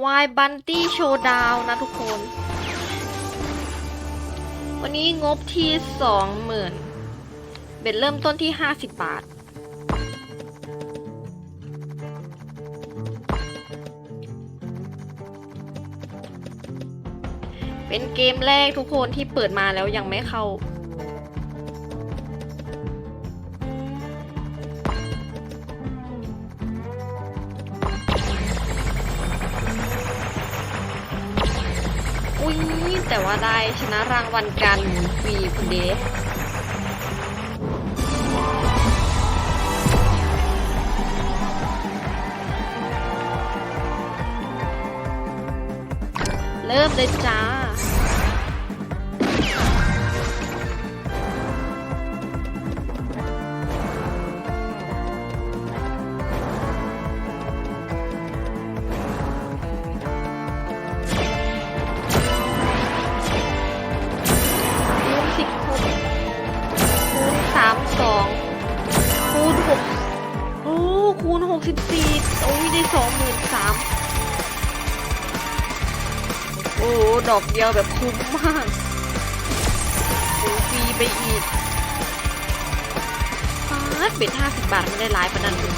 วายบันตี้โชว์ดาวนะทุกคน วันนี้งบที่สองหมื่นเบ็ดเริ่มต้นที่ห้าสิบบาท เป็นเกมแรกทุกคนที่เปิดมาแล้วยังไม่เข้า อุ้ยแต่ว่าได้ชนะรางวัลกันฟรีคุณเดชเริ่มเลยจ้า หกสิบสี่โอ้ยได้สองหมื่นสามโอ้ดอกเดียวแบบคุ้มมากโอ้ฟรีไปอีกฟาดเบ็ดห้าสิบบาทไม่ได้หลายปะนันเลย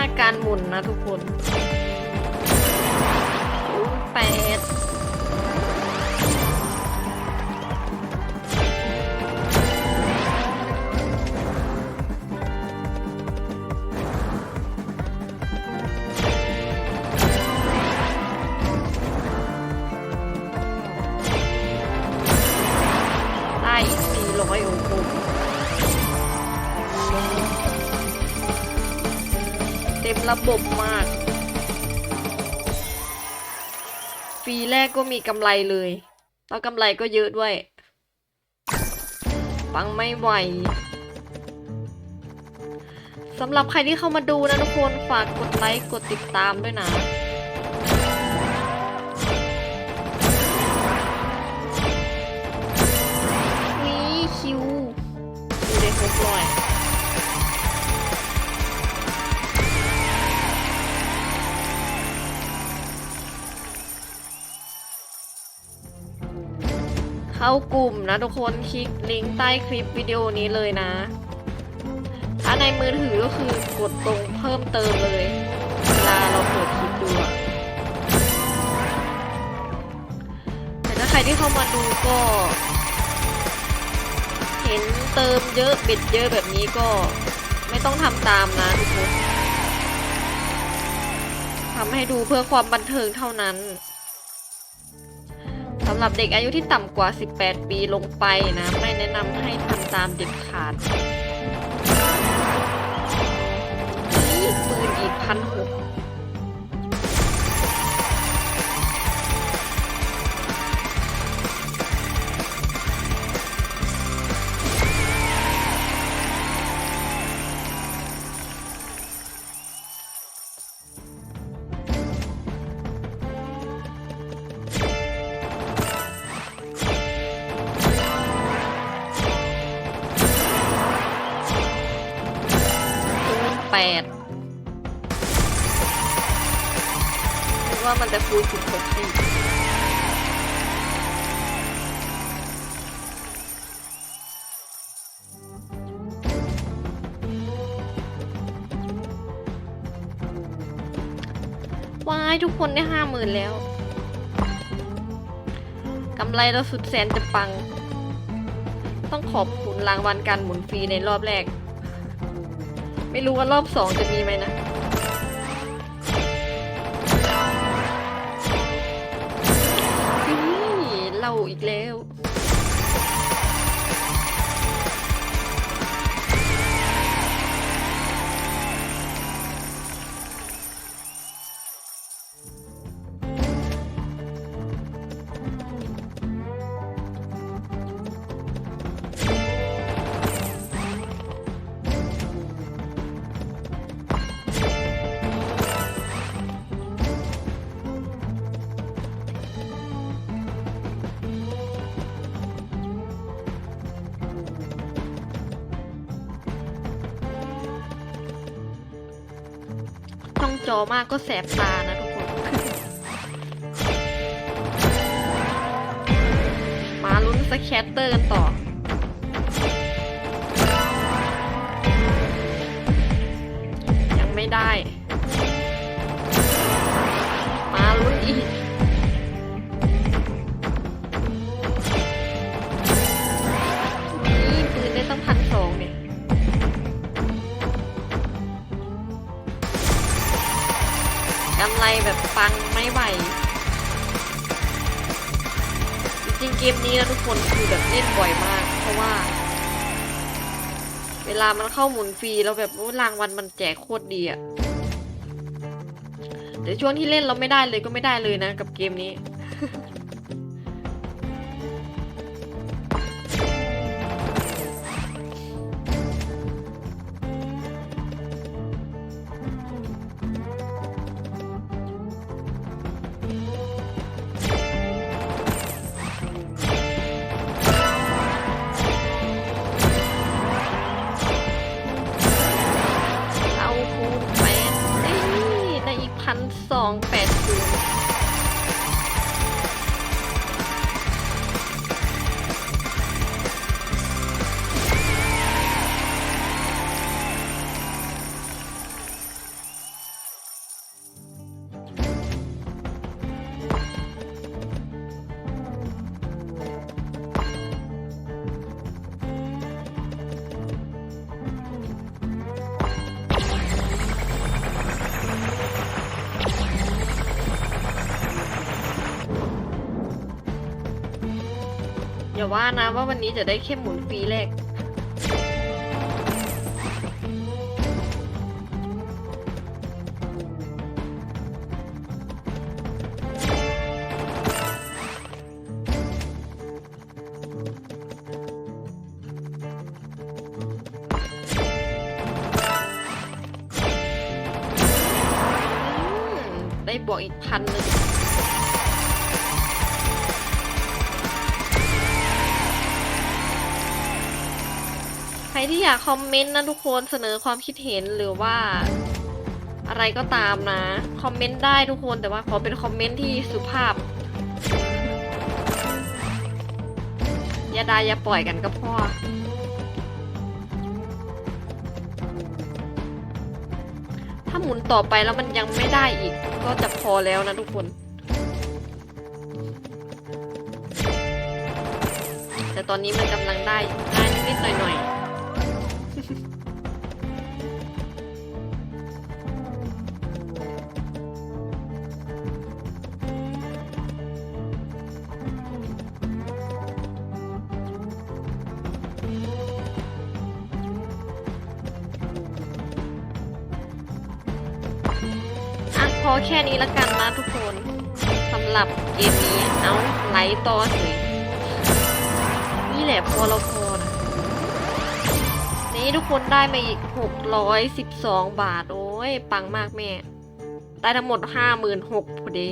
กาการหมุนนะทุกคนแปด ต็มระบบมาก ฟรีแรกก็มีกำไรเลย แล้วกำไรก็เยอะด้วยปังไม่ไหวสำหรับใครที่เข้ามาดูนะทุกคน ฝากกดไลค์ กดติดตามด้วยนะ เข้ากลุ่มนะทุกคนคลิกลิงก์ใต้คลิปวิดีโอนี้เลยนะ ถ้าในมือถือก็คือกดตรงเพิ่มเติมเลยเวลาเราเปิดคลิปดูแต่ถ้าใครที่เข้ามาดูก็ เห็นเติมเยอะเบ็ดเยอะแบบนี้ก็ไม่ต้องทำตามนะทุกคนทำให้ดูเพื่อความบันเทิงเท่านั้นำหรับเด็กอายุที่ต่ำกว่า 18 ปีลงไปนะ ไม่แนะนำให้ทำตามเด็ดขาดนี่ปืนอีกพันหก ดคิดว่ามันจะคูณสิบหกสิวายทุกคนได้ห้าหมื่นแล้วกำไรเราสุดแสนจะปัง ต้องขอบคุณรางวัลการหมุนฟรีในรอบแรก ไม่รู้ว่ารอบสองจะมีไหมนะนี่เราอีกแล้ว จอมากก็แสบตานะทุกคน มาลุ้นสแคตเตอร์กันต่อยังไม่ได้ มาลุ้นอีก กำไรแบบปังไม่ไหว จริงๆเกมนี้นะทุกคนคือแบบเล่นบ่อยมาก เพราะว่า เวลามันเข้าหมุนฟรีเราแบบรางวัลมันแจกโคตรดีอะแต่ช่วงที่เล่นเราไม่ได้เลยก็ไม่ได้เลยนะกับเกมนี้ ว่านะว่าวันนี้จะได้แค่หมุนฟรีแรกได้บวกอีกพันหนึ่ง รที่อยากคอมเมนต์นะทุกคนเสนอความคิดเห็นหรือว่า อะไรก็ตามนะ คอมเมนต์ได้ทุกคนแต่ว่าขอเป็นคอมเมนต์ที่สุภาพอย่าไดาอย่าปล่อยกันก็พอถ้าหมุนต่อไปแล้วมันยังไม่ได้อีก ก็จะพอแล้วนะทุกคน แต่ตอนนี้มันกำลังได้ได้นิดๆหน่อยๆ แค่นี้ละกันนะทุกคนสำหรับเกมนี้เอาไลต่อสินี่แหละพอเราพอนะนี่ทุกคนได้มาอีก 612 บาท โอ้ย ปังมากแม่ ได้ทั้งหมด 56,000พอดี